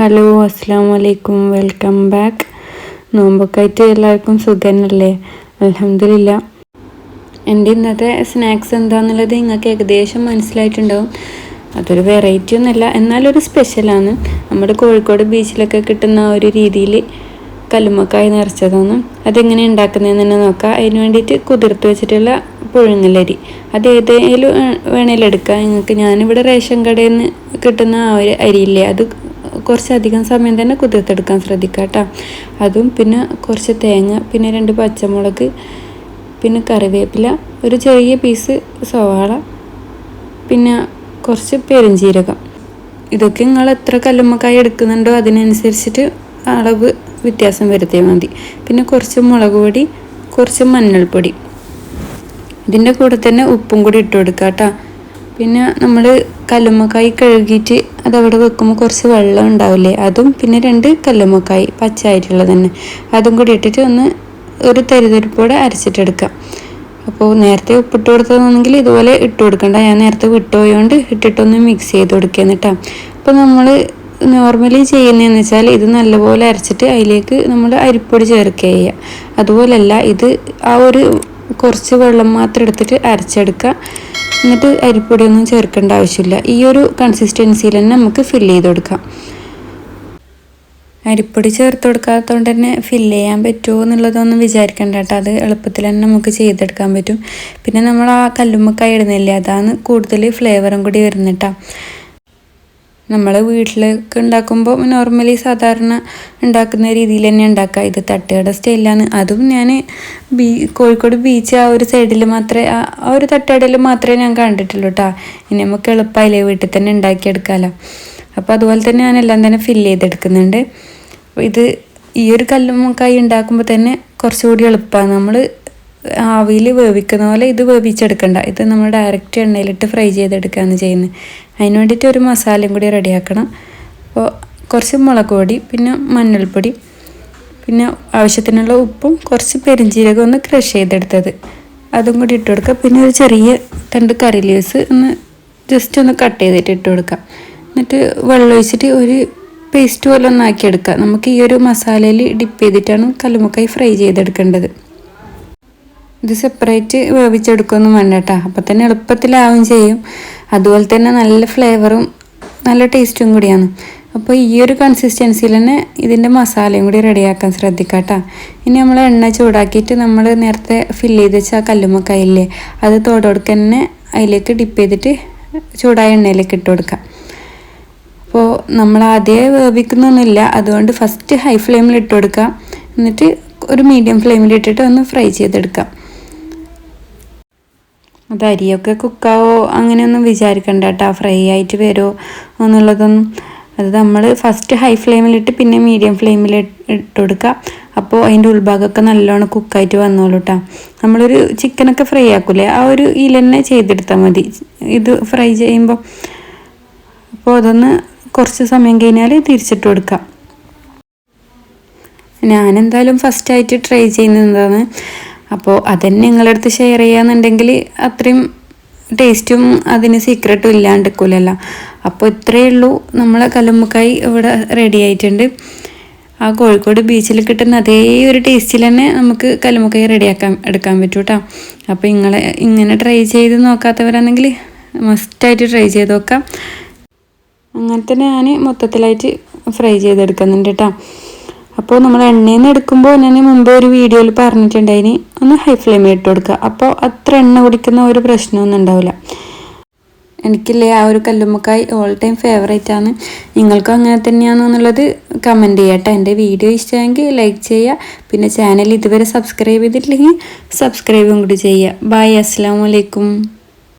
Hello അസ്സാം വലൈക്കും welcome back. നോമ്പൊക്കായിട്ട് എല്ലാവർക്കും സുഖനല്ലേ അലഹമില്ല എന്റെ ഇന്നത്തെ സ്നാക്സ് എന്താണെന്നുള്ളത് നിങ്ങൾക്ക് ഏകദേശം മനസ്സിലായിട്ടുണ്ടാവും. അതൊരു വെറൈറ്റി ഒന്നുമല്ല എന്നാലൊരു സ്പെഷ്യലാണ് നമ്മുടെ കോഴിക്കോട് ബീച്ചിലൊക്കെ കിട്ടുന്ന ഒരു രീതിയിൽ കല്ലുമ്മക്കായ നിറച്ചതാണ്. അതെങ്ങനെ ഉണ്ടാക്കുന്നതെന്ന് തന്നെ നോക്കാം. അതിന് വേണ്ടിയിട്ട് കുതിർത്ത് വെച്ചിട്ടുള്ള പുഴുങ്ങലരി. അത് ഏതെങ്കിലും വേണേലെടുക്കാം നിങ്ങൾക്ക് ഞാനിവിടെ റേഷൻ കടയിൽ നിന്ന് കിട്ടുന്ന ആ ഒരു അരിയില്ലേ അത് കുറച്ചധികം സമയം തന്നെ കുതിർത്തെടുക്കാൻ ശ്രദ്ധിക്കുക കേട്ടോ. അതും പിന്നെ കുറച്ച് തേങ്ങ പിന്നെ രണ്ട് പച്ചമുളക് പിന്നെ കറിവേപ്പില ഒരു ചെറിയ പീസ് സവാള പിന്നെ കുറച്ച് പെരുംജീരകം ഇതൊക്കെ നിങ്ങൾ എത്ര കല്ലുമ്മക്കായി എടുക്കുന്നുണ്ടോ അതിനനുസരിച്ചിട്ട് അളവ് വ്യത്യാസം വരുത്തിയാൽ മതി. പിന്നെ കുറച്ച് മുളക് പൊടി കുറച്ച് മഞ്ഞൾപ്പൊടി. ഇതിന്റെ കൂടെ തന്നെ ഉപ്പും കൂടി ഇട്ട് കൊടുക്കുക കേട്ടോ. പിന്നെ നമ്മൾ കല്ലുമ്മക്കായി കഴുകിയിട്ട് അതവിടെ വെക്കുമ്പോൾ കുറച്ച് വെള്ളം ഉണ്ടാവില്ലേ? അതും പിന്നെ രണ്ട് കല്ലുമ്മക്കായി പച്ചയായിട്ടുള്ളത് തന്നെ. അതും കൂടി ഇട്ടിട്ട് ഒന്ന് ഒരു തരിതരിപ്പോടെ അരച്ചിട്ടെടുക്കാം. അപ്പോൾ നേരത്തെ ഉപ്പിട്ട് കൊടുത്തതാണെങ്കിൽ ഇതുപോലെ ഇട്ട് കൊടുക്കണ്ട. ഞാൻ നേരത്തെ വിട്ടുപോയോണ്ട് ഇട്ടിട്ടൊന്ന് മിക്സ് ചെയ്ത് കൊടുക്കുക എന്നിട്ടാ. അപ്പോൾ നമ്മൾ നോർമലി ചെയ്യുന്നതെന്ന് വെച്ചാൽ ഇത് നല്ലപോലെ അരച്ചിട്ട് അതിലേക്ക് നമ്മൾ അരിപ്പൊടി ചേർക്കുക ചെയ്യുക. അതുപോലല്ല ഇത് ആ ഒരു കുറച്ച് വെള്ളം മാത്രം എടുത്തിട്ട് അരച്ചെടുക്കുക എന്നിട്ട് അരിപ്പൊടിയൊന്നും ചേർക്കേണ്ട ആവശ്യമില്ല. ഈ ഒരു കൺസിസ്റ്റൻസിയിൽ തന്നെ നമുക്ക് ഫില്ല് ചെയ്ത് കൊടുക്കാം. അരിപ്പൊടി ചേർത്ത് കൊടുക്കാത്തതുകൊണ്ട് തന്നെ ഫില്ല് ചെയ്യാൻ പറ്റുമോ എന്നുള്ളതൊന്നും വിചാരിക്കേണ്ട കേട്ടോ. അത് എളുപ്പത്തിൽ തന്നെ നമുക്ക് ചെയ്തെടുക്കാൻ പറ്റും. പിന്നെ നമ്മൾ ആ കല്ലുമ്മക്കായി ഇടുന്നില്ലേ? അതാണ് കൂടുതൽ ഫ്ലേവറും കൂടി വരുന്നിട്ടാ നമ്മൾ വീട്ടിലേക്ക് ഉണ്ടാക്കുമ്പോൾ നോർമലി സാധാരണ ഉണ്ടാക്കുന്ന രീതിയിൽ തന്നെ ഉണ്ടാക്കുക. ഇത് തട്ടുകട സ്റ്റൈലാണ് അതും ഞാൻ ബീ കോഴിക്കോട് ബീച്ച് ആ ഒരു സൈഡിൽ മാത്രമേ ആ ഒരു തട്ടുകടയിൽ മാത്രമേ ഞാൻ കണ്ടിട്ടുള്ളൂ കേട്ടോ ഇനി നമുക്ക് എളുപ്പമായില്ലേ വീട്ടിൽ തന്നെ ഉണ്ടാക്കിയെടുക്കാമല്ലോ അപ്പോൾ അതുപോലെ തന്നെ ഞാൻ എല്ലാം തന്നെ ഫില്ല് ചെയ്തെടുക്കുന്നുണ്ട്. ഇത് ഈ ഒരു കല്ലുമ്മക്കായി ഉണ്ടാക്കുമ്പോൾ തന്നെ കുറച്ചുകൂടി എളുപ്പമാണ് നമ്മൾ ആവിയിൽ വേവിക്കുന്ന പോലെ ഇത് വേവിച്ചെടുക്കണ്ട. ഇത് നമ്മൾ ഡയറക്റ്റ് എണ്ണയിലിട്ട് ഫ്രൈ ചെയ്തെടുക്കുകയാണ് ചെയ്യുന്നത്. അതിന് വേണ്ടിയിട്ട് ഒരു മസാലയും കൂടി റെഡിയാക്കണം അപ്പോൾ കുറച്ച് മുളക് പൊടി പിന്നെ മഞ്ഞൾപ്പൊടി പിന്നെ ആവശ്യത്തിനുള്ള ഉപ്പും കുറച്ച് പെരിഞ്ചീരകം ഒന്ന് ക്രഷ് ചെയ്തെടുത്തത്. അതും കൂടി ഇട്ട് കൊടുക്കുക. പിന്നെ ഒരു ചെറിയ രണ്ട് കറി ലീവ്സ് ഒന്ന് ജസ്റ്റ് ഒന്ന് കട്ട് ചെയ്തിട്ട് ഇട്ട് കൊടുക്കാം എന്നിട്ട് വെള്ളം ഒഴിച്ചിട്ട് ഒരു പേസ്റ്റ് പോലെ ഒന്നാക്കി എടുക്കുക നമുക്ക് ഈ ഒരു മസാലയിൽ ഡിപ്പ് ചെയ്തിട്ടാണ് കല്ലുമുക്കായി ഫ്രൈ ചെയ്തെടുക്കേണ്ടത്. ഇത് സെപ്പറേറ്റ് വേവിച്ചെടുക്കുകയൊന്നും വേണ്ട അപ്പം തന്നെ എളുപ്പത്തിലാവും ചെയ്യും. അതുപോലെ തന്നെ നല്ല ഫ്ലേവറും നല്ല ടേസ്റ്റും കൂടിയാണ്. അപ്പോൾ ഈ ഒരു കൺസിസ്റ്റൻസിയിൽ തന്നെ ഇതിന്റെ മസാലയും കൂടി റെഡിയാക്കാൻ ശ്രദ്ധിക്കുക കേട്ടോ. ഇനി നമ്മൾ എണ്ണ ചൂടാക്കിയിട്ട് നമ്മൾ നേരത്തെ ഫില്ല് ചെയ്ത് വെച്ച കല്ലുമ്മക്കായില്ലേ അത് തോടൊടുക്ക തന്നെ അതിലേക്ക് ഡിപ്പ് ചെയ്തിട്ട് ചൂടായ എണ്ണയിലേക്ക് ഇട്ട് കൊടുക്കാം. അപ്പോൾ നമ്മൾ ആദ്യമേ വേവിക്കുന്നൊന്നുമില്ല. അതുകൊണ്ട് ഫസ്റ്റ് ഹൈ ഫ്ലെയിമിൽ ഇട്ട് കൊടുക്കാം. എന്നിട്ട് ഒരു മീഡിയം ഫ്ലെയിമിൽ ഇട്ടിട്ട് ഒന്ന് ഫ്രൈ ചെയ്തെടുക്കാം. അത് അരിയൊക്കെ കുക്കാവോ അങ്ങനെയൊന്നും വിചാരിക്കണ്ട കേട്ടോ. ഫ്രൈ ആയിട്ട് വരുമോ എന്നുള്ളതൊന്നും അത് നമ്മൾ ഫസ്റ്റ് ഹൈ ഫ്ലെയിമിലിട്ട് പിന്നെ മീഡിയം ഫ്ലെയിമിൽ ഇട്ട് കൊടുക്കുക അപ്പോൾ അതിന്റെ ഉൾഭാഗമൊക്കെ നല്ലോണം കുക്കായിട്ട് വന്നോളൂ കേട്ടോ. നമ്മളൊരു ചിക്കനൊക്കെ ഫ്രൈ ആക്കൂലേ? ആ ഒരു ഇല തന്നെ ചെയ്തെടുത്താൽ മതി. ഇത് ഫ്രൈ ചെയ്യുമ്പോൾ അപ്പോൾ അതൊന്ന് കുറച്ച് സമയം കഴിഞ്ഞാൽ തിരിച്ചിട്ട് കൊടുക്കാം ഞാനെന്തായാലും ഫസ്റ്റായിട്ട് ട്രൈ ചെയ്യുന്നതാണ് അപ്പോൾ അതന്നെ നിങ്ങളുടെ അടുത്ത് ഷെയർ ചെയ്യാന്നുണ്ടെങ്കിൽ അത്രയും ടേസ്റ്റും അതിന് സീക്രട്ടും ഇല്ലാണ്ടിരിക്കില്ലല്ലോ അപ്പോൾ ഇത്രയേ ഉള്ളൂ. നമ്മളെ കല്ലുമ്മക്കായി ഇവിടെ റെഡി ആയിട്ടുണ്ട്. ആ കോഴിക്കോട് ബീച്ചിൽ കിട്ടുന്ന അതേ ഒരു ടേസ്റ്റിൽ തന്നെ നമുക്ക് കല്ലുമ്മക്കായി റെഡിയാക്കാൻ എടുക്കാൻ പറ്റും കേട്ടോ അപ്പോൾ നിങ്ങളെ ഇങ്ങനെ ട്രൈ ചെയ്ത് നോക്കാത്തവരാണെങ്കിൽ മസ്റ്റായിട്ട് ട്രൈ ചെയ്ത് നോക്കാം. അങ്ങനെ തന്നെ ഞാൻ മൊത്തത്തിലായിട്ട് ഫ്രൈ ചെയ്തെടുക്കുന്നുണ്ട് കേട്ടോ അപ്പോൾ നമ്മൾ എണ്ണയിൽ നിന്ന് എടുക്കുമ്പോൾ ഞാൻ മുമ്പ് ഒരു വീഡിയോയിൽ പറഞ്ഞിട്ടുണ്ടായിനി ഒന്ന് ഹൈ ഫ്ലെയിമിൽ ഇട്ട് കൊടുക്കുക അപ്പോൾ അത്ര എണ്ണ കുടിക്കുന്ന ഒരു പ്രശ്നമൊന്നും ഉണ്ടാവില്ല എനിക്കില്ലേ ആ ഒരു കല്ലുമ്മക്കായി ഓൾ ടൈം ഫേവറേറ്റ് ആണ്. നിങ്ങൾക്കും അങ്ങനെ തന്നെയാണോ എന്നുള്ളത് കമന്റ് ചെയ്യട്ടെ. എന്റെ വീഡിയോ ഇഷ്ടമെങ്കിൽ ലൈക്ക് ചെയ്യുക. പിന്നെ ചാനൽ ഇതുവരെ സബ്സ്ക്രൈബ് ചെയ്തിട്ടില്ലെങ്കിൽ സബ്സ്ക്രൈബും കൂടി ചെയ്യുക. ബായ് അസ്സാം വലൈക്കും